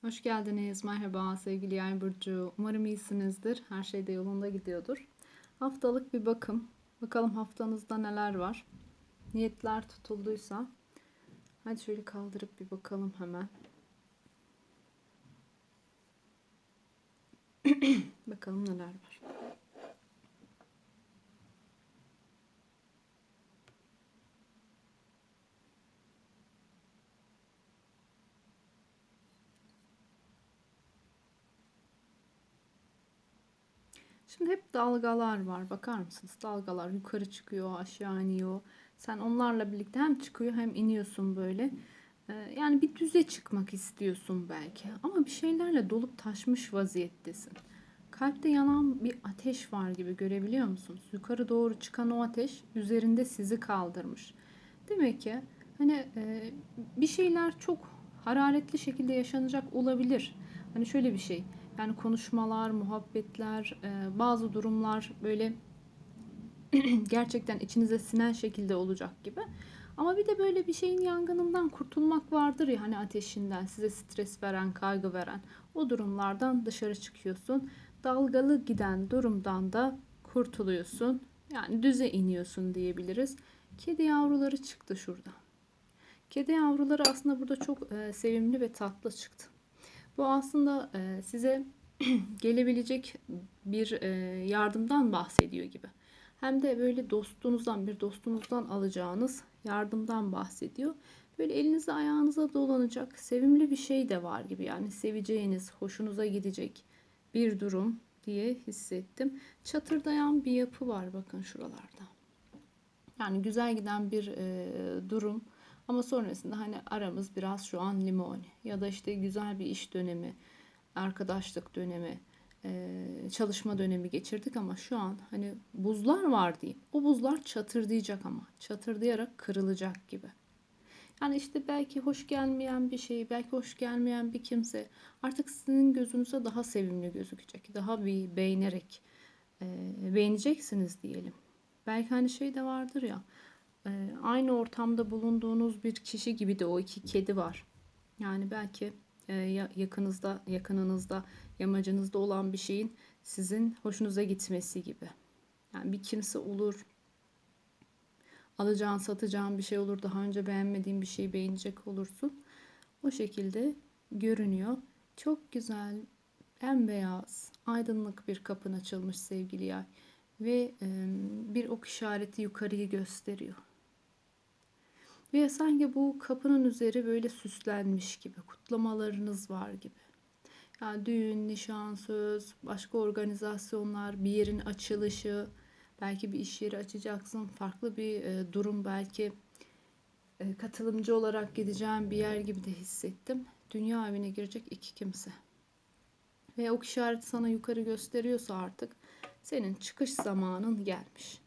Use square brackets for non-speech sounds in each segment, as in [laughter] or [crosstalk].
Hoş geldiniz. Merhaba sevgili Yay burcu. Umarım iyisinizdir. Her şey de yolunda gidiyordur. Haftalık bir bakım. Bakalım haftanızda neler var. Niyetler tutulduysa. Hadi şöyle kaldırıp bir bakalım hemen. [clears throat] bakalım neler var. Şimdi hep dalgalar var. Bakar mısınız? Dalgalar yukarı çıkıyor, aşağı iniyor. Sen onlarla birlikte hem çıkıyor hem iniyorsun böyle. Ee, Yani bir düze çıkmak istiyorsun belki. Ama bir şeylerle dolup taşmış vaziyettesin. Kalpte yanan bir ateş var gibi görebiliyor musunuz? Yukarı doğru çıkan o ateş üzerinde sizi kaldırmış. Demek ki hani e, bir şeyler çok hararetli şekilde yaşanacak olabilir. Hani şöyle bir şey. Yani konuşmalar, muhabbetler, e, bazı durumlar böyle [clears throat] gerçekten içinize sinen şekilde olacak gibi. Ama bir de böyle bir şeyin yangınından kurtulmak vardır ya hani ateşinden size stres veren, kaygı veren o durumlardan dışarı çıkıyorsun. Dalgalı giden durumdan da kurtuluyorsun. Yani düze iniyorsun diyebiliriz. Kedi yavruları çıktı şurada. Kedi yavruları aslında burada çok e, sevimli ve tatlı çıktı. Bu aslında e, size [clears throat] gelebilecek bir e, yardımdan bahsediyor gibi. Hem de böyle dostunuzdan, bir dostunuzdan alacağınız yardımdan bahsediyor. Böyle elinize ayağınıza dolanacak sevimli bir şey de var gibi. Yani seveceğiniz, hoşunuza gidecek bir durum diye hissettim. Çatırdayan bir yapı var bakın şuralarda. Yani güzel giden bir e, durum. Ama sonrasında hani aramız biraz şu an limon ya da işte güzel bir iş dönemi, arkadaşlık dönemi, e, çalışma dönemi geçirdik ama şu an hani buzlar var diyeyim. O buzlar çatırdayacak ama çatırdayarak kırılacak gibi. Yani işte belki hoş gelmeyen bir şey, belki hoş gelmeyen bir kimse artık sizin gözünüze daha sevimli gözükecek. Daha bir beğenerek e, beğeneceksiniz diyelim. Belki hani şey de vardır ya e, aynı ortamda bulunduğunuz bir kişi gibi de o iki kedi var. Yani belki e, yakınızda, yakınınızda, yamacınızda olan bir şeyin sizin hoşunuza gitmesi gibi. Yani bir kimse olur, alacağın, satacağın bir şey olur, daha önce beğenmediğin bir şeyi beğenecek olursun. O şekilde görünüyor. Çok güzel, bembeyaz, aydınlık bir kapın açılmış sevgili yay. Ve bir ok işareti yukarıyı gösteriyor. Ve sanki bu kapının üzeri böyle süslenmiş gibi, kutlamalarınız var gibi. Yani düğün, nişan, söz, başka organizasyonlar, bir yerin açılışı, belki bir iş yeri açacaksın, farklı bir e, durum belki e, katılımcı olarak gideceğim bir yer gibi de hissettim. Dünya evine girecek iki kimse. Ve o işareti sana yukarı gösteriyorsa artık senin çıkış zamanın gelmiş.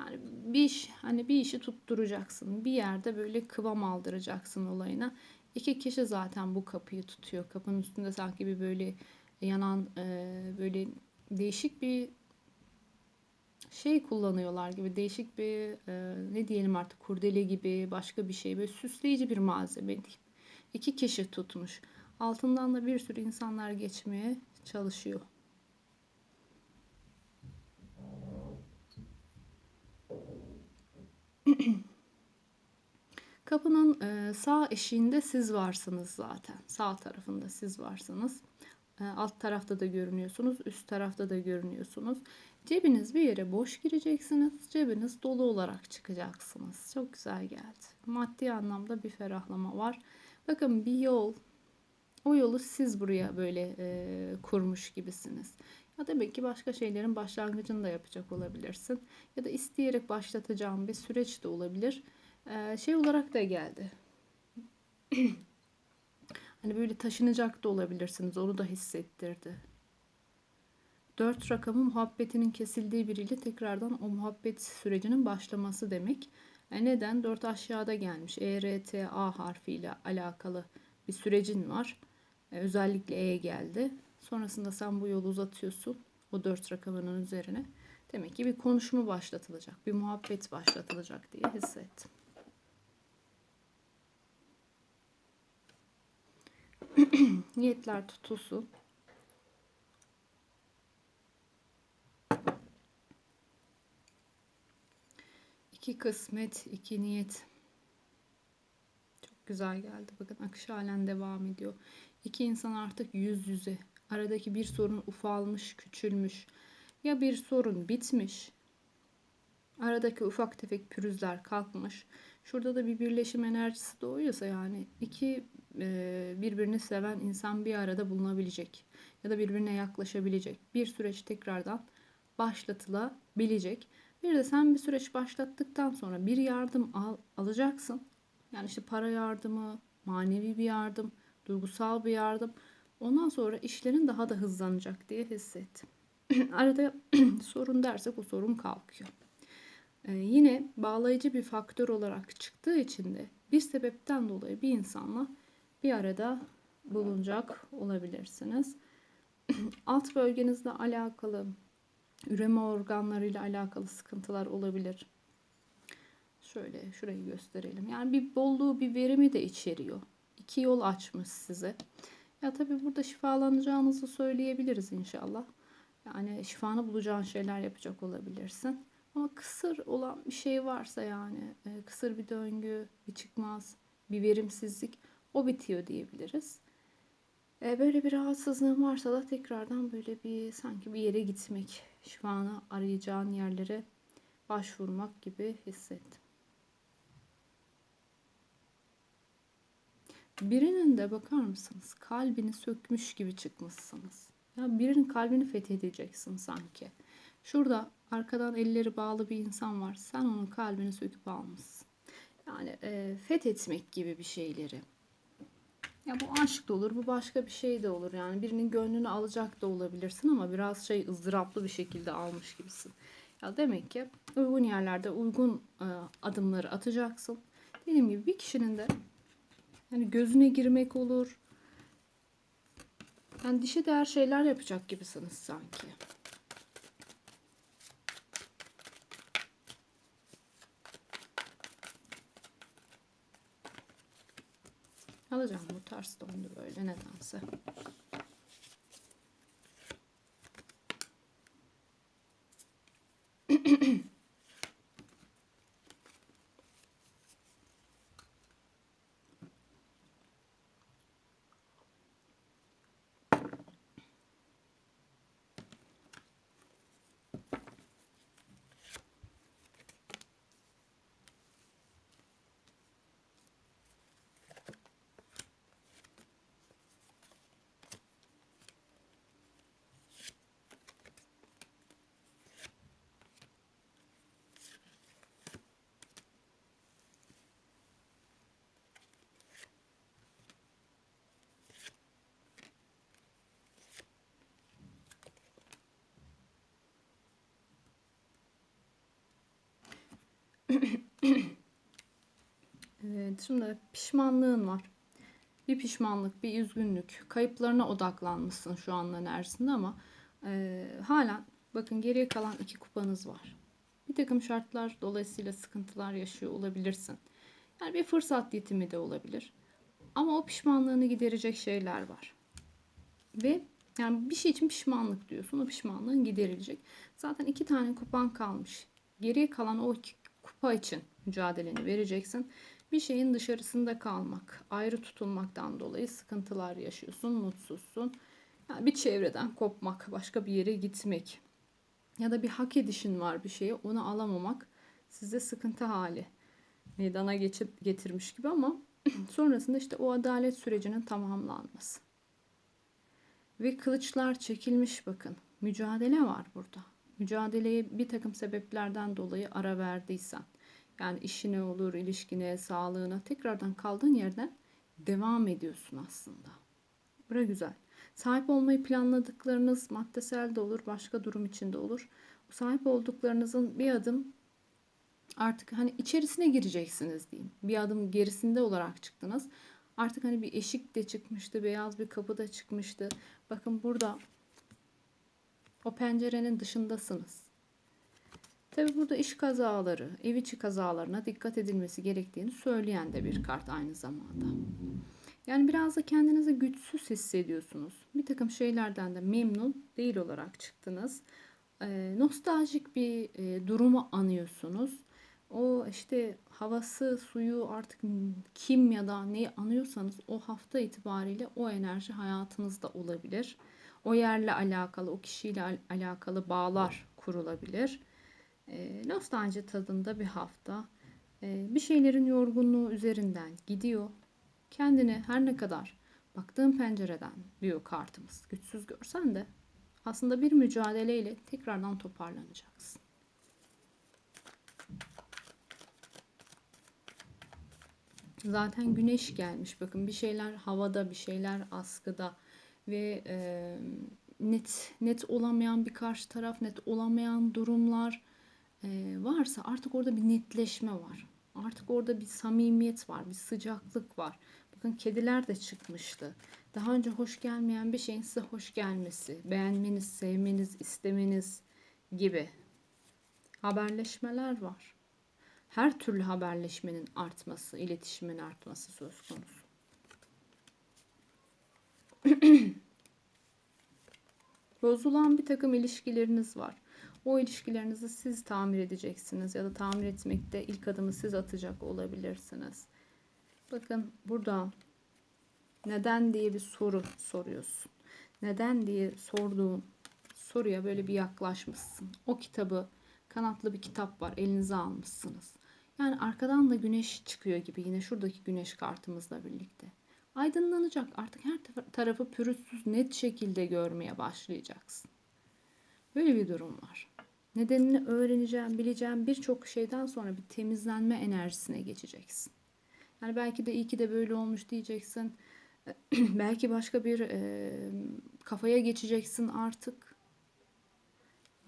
Yani bir iş hani bir işi tutturacaksın. Bir yerde böyle kıvam aldıracaksın olayına. İki kişi zaten bu kapıyı tutuyor. Kapının üstünde sanki bir böyle yanan e, böyle değişik bir şey kullanıyorlar gibi değişik bir e, ne diyelim artık kurdele gibi başka bir şey böyle süsleyici bir malzeme diyeyim. İki kişi tutmuş. Altından da bir sürü insanlar geçmeye çalışıyor. [clears throat] Kapının e, sağ eşiğinde siz varsınız zaten. Sağ tarafında siz varsınız. E, alt tarafta da görünüyorsunuz, üst tarafta da görünüyorsunuz. Cebiniz bir yere boş gireceksiniz. Cebiniz dolu olarak çıkacaksınız. Çok güzel geldi. Maddi anlamda bir ferahlama var. Bakın bir yol, o yolu siz buraya böyle e, kurmuş gibisiniz. Ya demek ki başka şeylerin başlangıcını da yapacak olabilirsin. Ya da isteyerek başlatacağım bir süreç de olabilir. Ee, şey olarak da geldi. [clears throat] hani böyle taşınacak da olabilirsiniz. Onu da hissettirdi. Dört rakamı muhabbetinin kesildiği biriyle tekrardan o muhabbet sürecinin başlaması demek. E neden? Dört aşağıda gelmiş. E, R, T, A harfiyle alakalı bir sürecin var. E, özellikle E geldi. Sonrasında sen bu yolu uzatıyorsun. O dört rakamının üzerine. Demek ki bir konuşma başlatılacak. Bir muhabbet başlatılacak diye hissettim. [clears throat] Niyetler tutulsun. İki kısmet, iki niyet. Çok güzel geldi. Bakın akış halen devam ediyor. İki insan artık yüz yüze. Aradaki bir sorun ufalmış, küçülmüş. Ya bir sorun bitmiş. Aradaki ufak tefek pürüzler kalkmış. Şurada da bir birleşim enerjisi doğuyorsa yani iki e, birbirini seven insan bir arada bulunabilecek ya da birbirine yaklaşabilecek bir süreç tekrardan başlatılabilecek. Bir de sen bir süreç başlattıktan sonra bir yardım al, alacaksın. Yani işte para yardımı, manevi bir yardım, duygusal bir yardım. Ondan sonra işlerin daha da hızlanacak diye hissettim. [clears throat] Arada [clears throat] sorun dersek o sorun kalkıyor. Ee, yine bağlayıcı bir faktör olarak çıktığı için de bir sebepten dolayı bir insanla bir arada bulunacak olabilirsiniz. [clears throat] Alt bölgenizle alakalı, üreme organlarıyla alakalı sıkıntılar olabilir. Şöyle şurayı gösterelim. Yani bir bolluğu, bir verimi de içeriyor. İki yol açmış size. Ya tabii burada şifalanacağınızı söyleyebiliriz inşallah. Yani şifanı bulacağın şeyler yapacak olabilirsin. Ama kısır olan bir şey varsa yani e, kısır bir döngü, bir çıkmaz, bir verimsizlik o bitiyor diyebiliriz. E, böyle bir rahatsızlığın varsa da tekrardan böyle bir sanki bir yere gitmek, şifanı arayacağın yerlere başvurmak gibi hissettim. Birinin de bakar mısınız kalbini sökmüş gibi çıkmışsınız. Ya birinin kalbini fethedeceksin sanki. Şurada arkadan elleri bağlı bir insan var. Sen onun kalbini söküp almışsın. Yani e, fethetmek gibi bir şeyleri. Ya bu aşk da olur, bu başka bir şey de olur. Yani birinin gönlünü alacak da olabilirsin ama biraz şey ızdıraplı bir şekilde almış gibisin. Ya demek ki uygun yerlerde uygun e, adımları atacaksın. Dediğim gibi bir kişinin de yani gözüne girmek olur. Yani dişe değer şeyler yapacak gibisiniz sanki. Alacağım bu ters döndü böyle nedense. Evet, şimdi pişmanlığın var. Bir pişmanlık, bir üzgünlük, kayıplarına odaklanmışsın şu anın enerjisinde ama e, hala bakın geriye kalan iki kupanız var. Bir takım şartlar dolayısıyla sıkıntılar yaşıyor olabilirsin. Yani bir fırsat yetimi de olabilir. Ama o pişmanlığını giderecek şeyler var. Ve yani bir şey için pişmanlık diyorsun. O pişmanlığın giderilecek. Zaten iki tane kupan kalmış. Geriye kalan o iki kupa için mücadeleni vereceksin. Bir şeyin dışarısında kalmak, ayrı tutulmaktan dolayı sıkıntılar yaşıyorsun, mutsuzsun. Yani bir çevreden kopmak, başka bir yere gitmek ya da bir hak edişin var bir şeye onu alamamak size sıkıntı hali meydana geçip getirmiş gibi ama [clears throat] sonrasında işte o adalet sürecinin tamamlanması. Ve kılıçlar çekilmiş bakın. Mücadele var burada mücadeleye bir takım sebeplerden dolayı ara verdiysen yani işine olur, ilişkine, sağlığına tekrardan kaldığın yerden devam ediyorsun aslında. Bura güzel. Sahip olmayı planladıklarınız maddesel de olur, başka durum içinde olur. Sahip olduklarınızın bir adım artık hani içerisine gireceksiniz diyeyim. Bir adım gerisinde olarak çıktınız. Artık hani bir eşik de çıkmıştı, beyaz bir kapı da çıkmıştı. Bakın burada o pencerenin dışındasınız. Tabi burada iş kazaları, ev içi kazalarına dikkat edilmesi gerektiğini söyleyen de bir kart aynı zamanda. Yani biraz da kendinizi güçsüz hissediyorsunuz. Bir takım şeylerden de memnun değil olarak çıktınız. Ee, nostaljik bir e, durumu anıyorsunuz. O işte havası, suyu artık kim ya da neyi anıyorsanız o hafta itibariyle o enerji hayatınızda olabilir. O yerle alakalı, o kişiyle al- alakalı bağlar kurulabilir. E, nostalji tadında bir hafta. E, bir şeylerin yorgunluğu üzerinden gidiyor. Kendini her ne kadar baktığın pencereden diyor kartımız güçsüz görsen de aslında bir mücadeleyle tekrardan toparlanacaksın. Zaten güneş gelmiş. Bakın bir şeyler havada, bir şeyler askıda ve e, net net olamayan bir karşı taraf, net olamayan durumlar e, varsa artık orada bir netleşme var. Artık orada bir samimiyet var, bir sıcaklık var. Bakın kediler de çıkmıştı. Daha önce hoş gelmeyen bir şeyin size hoş gelmesi, beğenmeniz, sevmeniz, istemeniz gibi haberleşmeler var. Her türlü haberleşmenin artması, iletişimin artması söz konusu. [clears throat] Bozulan bir takım ilişkileriniz var. O ilişkilerinizi siz tamir edeceksiniz ya da tamir etmekte ilk adımı siz atacak olabilirsiniz. Bakın burada neden diye bir soru soruyorsun. Neden diye sorduğun soruya böyle bir yaklaşmışsın. O kitabı kanatlı bir kitap var elinize almışsınız. Yani arkadan da güneş çıkıyor gibi yine şuradaki güneş kartımızla birlikte. Aydınlanacak artık her tarafı pürüzsüz net şekilde görmeye başlayacaksın. Böyle bir durum var. Nedenini öğreneceğim, bileceğim birçok şeyden sonra bir temizlenme enerjisine geçeceksin. Yani belki de iyi ki de böyle olmuş diyeceksin. [clears throat] belki başka bir e, kafaya geçeceksin artık.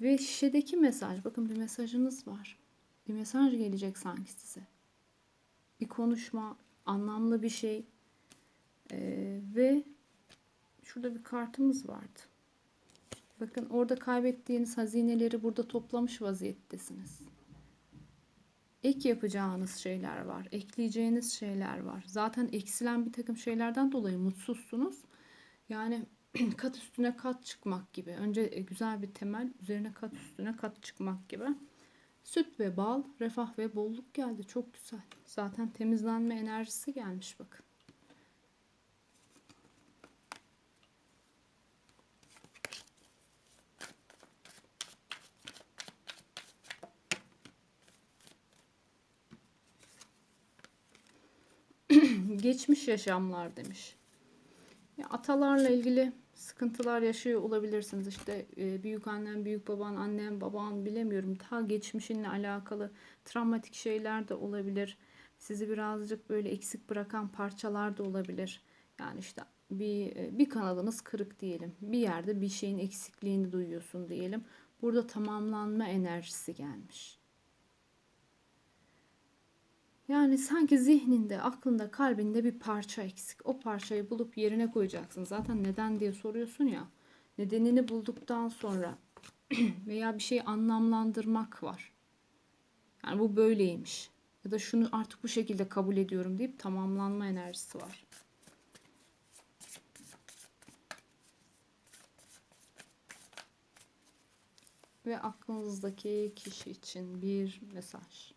Ve şişedeki mesaj, bakın bir mesajınız var. Bir mesaj gelecek sanki size. Bir konuşma, anlamlı bir şey. Ee, ve şurada bir kartımız vardı. Bakın orada kaybettiğiniz hazineleri burada toplamış vaziyettesiniz. Ek yapacağınız şeyler var. Ekleyeceğiniz şeyler var. Zaten eksilen bir takım şeylerden dolayı mutsuzsunuz. Yani [clears throat] kat üstüne kat çıkmak gibi. Önce güzel bir temel, üzerine kat üstüne kat çıkmak gibi. Süt ve bal, refah ve bolluk geldi. Çok güzel. Zaten temizlenme enerjisi gelmiş bakın. Geçmiş yaşamlar demiş. Ya atalarla ilgili sıkıntılar yaşıyor olabilirsiniz. İşte e, büyük annem, büyük baban, annem, baban bilemiyorum. Ta geçmişinle alakalı travmatik şeyler de olabilir. Sizi birazcık böyle eksik bırakan parçalar da olabilir. Yani işte bir e, bir kanalınız kırık diyelim. Bir yerde bir şeyin eksikliğini duyuyorsun diyelim. Burada tamamlanma enerjisi gelmiş. Yani sanki zihninde, aklında, kalbinde bir parça eksik. O parçayı bulup yerine koyacaksın. Zaten neden diye soruyorsun ya. Nedenini bulduktan sonra [clears throat] veya bir şeyi anlamlandırmak var. Yani bu böyleymiş. Ya da şunu artık bu şekilde kabul ediyorum deyip tamamlanma enerjisi var. Ve aklınızdaki kişi için bir mesaj.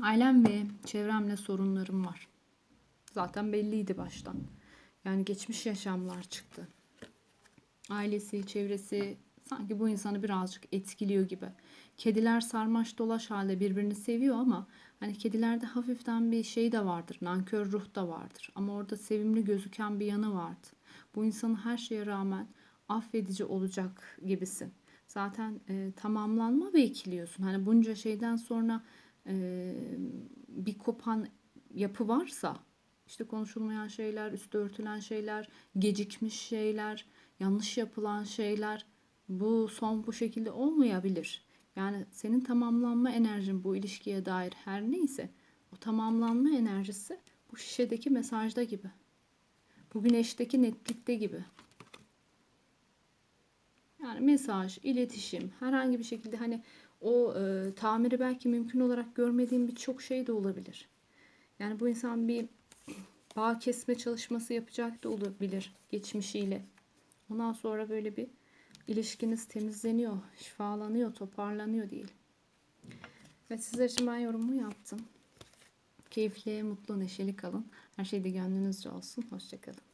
Ailem ve çevremle sorunlarım var. Zaten belliydi baştan. Yani geçmiş yaşamlar çıktı. Ailesi, çevresi sanki bu insanı birazcık etkiliyor gibi. Kediler sarmaş dolaş halde birbirini seviyor ama hani kedilerde hafiften bir şey de vardır. Nankör ruh da vardır. Ama orada sevimli gözüken bir yanı vardı. Bu insanı her şeye rağmen affedici olacak gibisin. Zaten e, tamamlanma bekliyorsun. Hani bunca şeyden sonra bir kopan yapı varsa işte konuşulmayan şeyler, üstü örtülen şeyler, gecikmiş şeyler, yanlış yapılan şeyler bu son bu şekilde olmayabilir. Yani senin tamamlanma enerjin bu ilişkiye dair her neyse o tamamlanma enerjisi bu şişedeki mesajda gibi. Bu güneşteki netlikte gibi. Yani mesaj, iletişim herhangi bir şekilde hani o e, tamiri belki mümkün olarak görmediğin birçok şey de olabilir. Yani bu insan bir bağ kesme çalışması yapacak da olabilir geçmişiyle. Ondan sonra böyle bir ilişkiniz temizleniyor, şifalanıyor, toparlanıyor diyelim. Ve sizler için ben yorumumu yaptım. Keyifli, mutlu, neşeli kalın. Her şey de gönlünüzce olsun. Hoşçakalın.